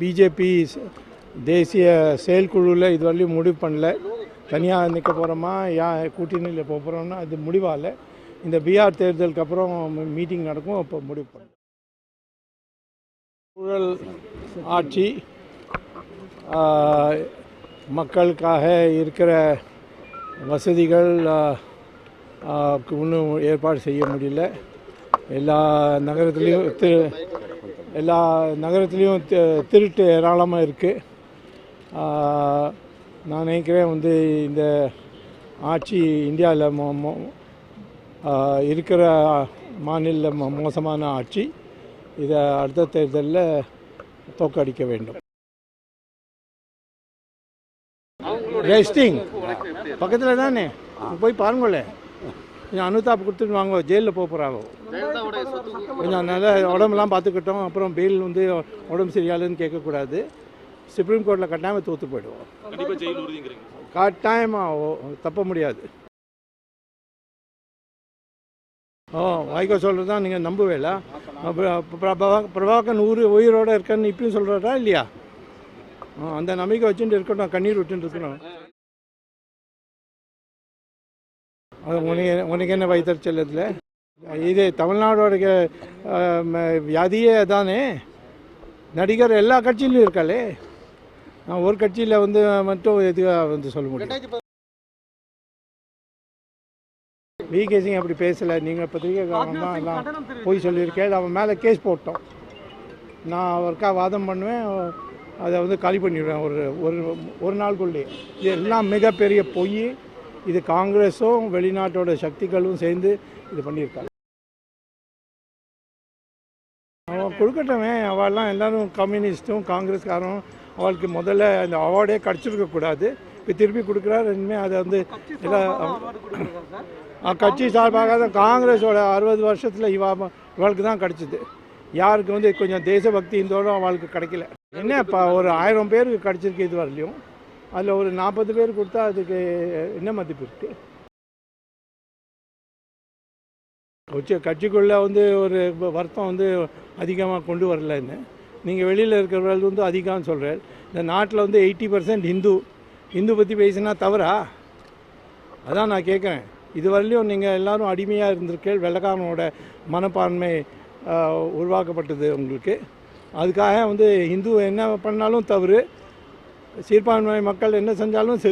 BJP தேசிய செயல்குழுவில் இதுவரையிலும் முடிவு பண்ணல. தனியாக நிற்க போகிறோமா யா கூட்டணியில் போக போகிறோம்னா அது முடிவாகல இந்த பீகார் தேர்தலுக்கு அப்புறம் மீட்டிங் நடக்கும் அப்போ முடிவு பண்ணும் ஊழல் ஆட்சி மக்களுக்காக இருக்கிற வசதிகள் இன்னும் ஏற்பாடு செய்ய முடியல. எல்லா நகரத்துலேயும் திரு எல்லா நகரத்துலேயும் தி- திருட்டு ஏராளமாக இருக்குது நான் நினைக்கிறேன் வந்து இந்த ஆட்சி இந்தியாவில் மோ மோ- இருக்கிற மாநில மோ- மோசமான ஆட்சி இதை அடுத்த தேர்தலில் தோக்கடிக்க வேண்டும். ரெஸ்டிங் பக்கத்தில் தானே? போய் பாருங்களேன் கொஞ்சம் அனுதாப் கொடுத்துட்டு வாங்க ஜெயிலில் போக போகிறாங்க கொஞ்சம் நல்லா உடம்பெல்லாம் பார்த்துக்கிட்டோம். அப்புறம் பெயில் வந்து உடம்பு சரியாலுன்னு கேட்கக்கூடாது. சுப்ரீம் கோர்ட்டில் கட்டாயமாக தோற்று போயிடுவோம். கண்டிப்பா ஜெயில் உறுதிங்கிறீங்க. கட்டாயமாக தப்ப முடியாது. ஓ வாய்க்கோ சொல்கிறது தான் நீங்கள் நம்புவேல? பிரபாகரன் ஊர் உயிரோடு இருக்கன்னு இப்பயும் சொல்கிறாரா இல்லையா? ஆ, அந்த நம்பிக்கை வச்சுட்டு இருக்கட்டும் கண்ணீர் விட்டுட்டு இருக்கணும். உனக்கு உனக்கு என்ன வைத்தறிச்சல் இது தமிழ்நாடோட வியாதியே தானே நடிகர் எல்லா கட்சியிலும் இருக்காளே. நான் ஒரு கட்சியில் வந்து மட்டும் எதுக்காக வந்து சொல்ல முடியும். விகே சிங் அப்படி பேசலை. நீங்கள் பத்திரிகைக்காரங்க எல்லாம் போய் சொல்லியிருக்கேன். அவன் மேலே கேஸ் போட்டோம். நான் அவருக்கா வாதம் பண்ணுவேன். அதை வந்து காலி பண்ணிடுவேன். ஒரு ஒரு ஒரு நாளுக்குள்ளேயே. இது எல்லாம் மிகப்பெரிய பொய். இது காங்கிரஸும் வெளிநாட்டோட சக்திகளும் சேர்ந்து இது பண்ணியிருக்காங்க. அவன் கொடுக்கட்டவே அவெல்லாம் எல்லாரும் கம்யூனிஸ்ட்டும் காங்கிரஸ்காரும் அவளுக்கு முதல்ல அந்த அவார்டே கிடச்சிருக்க கூடாது. இப்போ திருப்பி கொடுக்குறாரு இனிமேல் அதை வந்து எல்லாம் கட்சி சார்பாக தான் காங்கிரஸோட அறுபது வருஷத்தில் இவா இவளுக்கு தான் கிடச்சிது. யாருக்கு வந்து கொஞ்சம் தேசபக்தி இருந்தோட அவளுக்கு கிடைக்கல. என்ன இப்போ ஒரு ஆயிரம் பேருக்கு கிடச்சிருக்கு இது வரலையும் அதில் ஒரு நாற்பது பேர் கொடுத்தா அதுக்கு என்ன மதிப்பு இருக்குது கட்சி கட்சிக்குள்ளே வந்து ஒரு வருத்தம் வந்து அதிகமாக கொண்டு வரலன்னு நீங்கள் வெளியில் இருக்கிறவர்கள் வந்து அதிகம்னு சொல்கிறேன் இந்த நாட்டில் வந்து எயிட்டி பர்சன்ட் ஹிந்து. ஹிந்து பற்றி பேசினா தவறா? அதான் நான் கேட்குறேன் இதுவரையிலும் நீங்கள் எல்லாரும் அடிமையாக இருந்திருக்கேள் வெள்ளக்காரனோட மனப்பான்மை உருவாக்கப்பட்டது உங்களுக்கு. அதுக்காக வந்து ஹிந்து என்ன பண்ணாலும் தவறு. சிறுபான்மை மக்கள் என்ன செஞ்சாலும்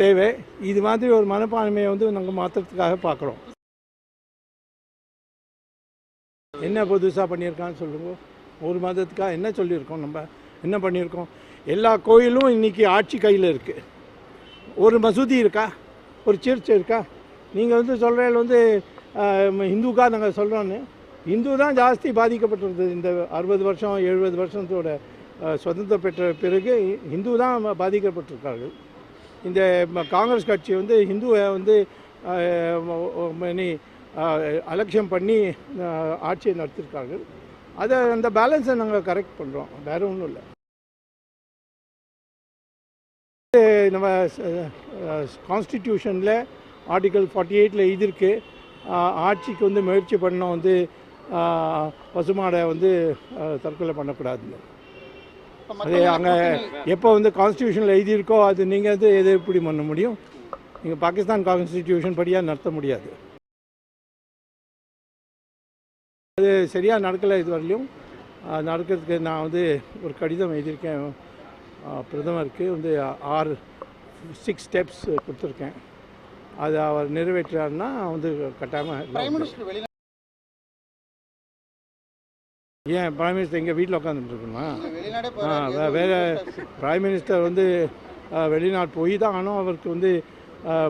தேவை. இது மாதிரி ஒரு மனப்பான்மையை வந்து நாங்கள் மாற்றுறதுக்காக பார்க்குறோம் என்ன புதுசாக பண்ணியிருக்கான்னு சொல்லுங்க. ஒரு மாதத்துக்காக என்ன சொல்லியிருக்கோம் நம்ம? என்ன பண்ணியிருக்கோம்? எல்லா கோயிலும் இன்றைக்கி ஆட்சி கையில் இருக்குது ஒரு மசூதி இருக்கா? ஒரு சர்ச் இருக்கா? நீங்கள் வந்து சொல்கிறதில் வந்து இந்துக்காக நாங்கள் சொல்கிறோன்னு இந்து தான் ஜாஸ்தி பாதிக்கப்பட்டிருந்தது இந்த அறுபது வருஷம் எழுபது வருஷத்தோட சுதந்திரம் பெற்ற பிறகு இந்து தான் பாதிக்கப்பட்டிருக்கார்கள். இந்த காங்கிரஸ் கட்சி வந்து ஹிந்துவை வந்து நீ அலட்சியம் பண்ணி ஆட்சியை நடத்திருக்கார்கள். அதை அந்த பேலன்ஸை நாங்கள் கரெக்ட் பண்ணுறோம் வேறு ஒன்றும் இல்லை. நம்ம கான்ஸ்டிடியூஷனில் ஆர்டிகல் ஃபார்ட்டி எயிட்டில் எழுதியிருக்கு. இருக்குது ஆட்சிக்கு வந்து முயற்சி பண்ணோம் வந்து பசுமாடை வந்து தற்கொலை பண்ணக்கூடாதுன்னு. அது அங்கே எப்போ வந்து கான்ஸ்டியூஷனில் எழுதியிருக்கோ அது நீங்கள் வந்து எது எப்படி பண்ண முடியும்? நீங்கள் பாகிஸ்தான் கான்ஸ்டிடியூஷன் படியாக நடத்த முடியாது. அது சரியாக நடக்கலை இது வரலையும் ஆஹ், நடக்கிறதுக்கு நான் வந்து ஒரு கடிதம் எழுதியிருக்கேன். பிரதமருக்கு வந்து ஆறு சிக்ஸ் ஸ்டெப்ஸ் கொடுத்துருக்கேன். அது அவர் நிறைவேற்றாருன்னா வந்து கட்டாயமாக ஏன் பிரைம் மினிஸ்டர் எங்கள் வீட்டில் உட்காந்துட்டு இருக்கணுமா? வேற பிரைம் மினிஸ்டர் வந்து வெளிநாடு போய் தான் ஆனால் அவருக்கு வந்து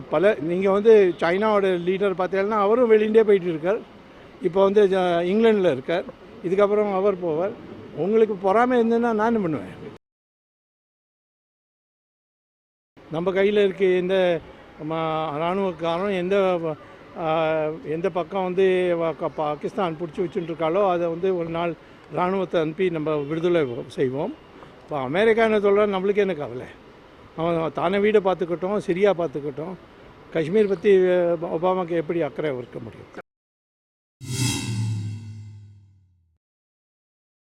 பல நீங்கள் வந்து சைனாவோட லீடர் பார்த்தீங்கன்னா அவரும் வெளியிலே போயிட்டு இருக்கார். இப்போ வந்து இங்கிலாந்தில் இருக்கார். இதுக்கப்புறம் அவர் போவார். உங்களுக்கு பொறாமை இருந்ததுன்னா நான் பண்ணுவேன்? நம்ம கையில் இருக்க எந்த ம- இராணுவக்காரன் எந்த எந்த பக்கம் வந்து பாகிஸ்தான் பிடிச்சி வச்சுட்டுருக்காளோ அதை வந்து ஒரு நாள் இராணுவத்தை அனுப்பி நம்ம விடுதலை செய்வோம். இப்போ அமெரிக்கா என்ன சொல்கிறா நம்மளுக்கு என்ன கவலை? அவன் தானே வீடை பார்த்துக்கிட்டோம் சிரியா பார்த்துக்கட்டும். காஷ்மீர் பற்றி ஒபாமாக்கு எப்படி அக்கறை இருக்க முடியும்?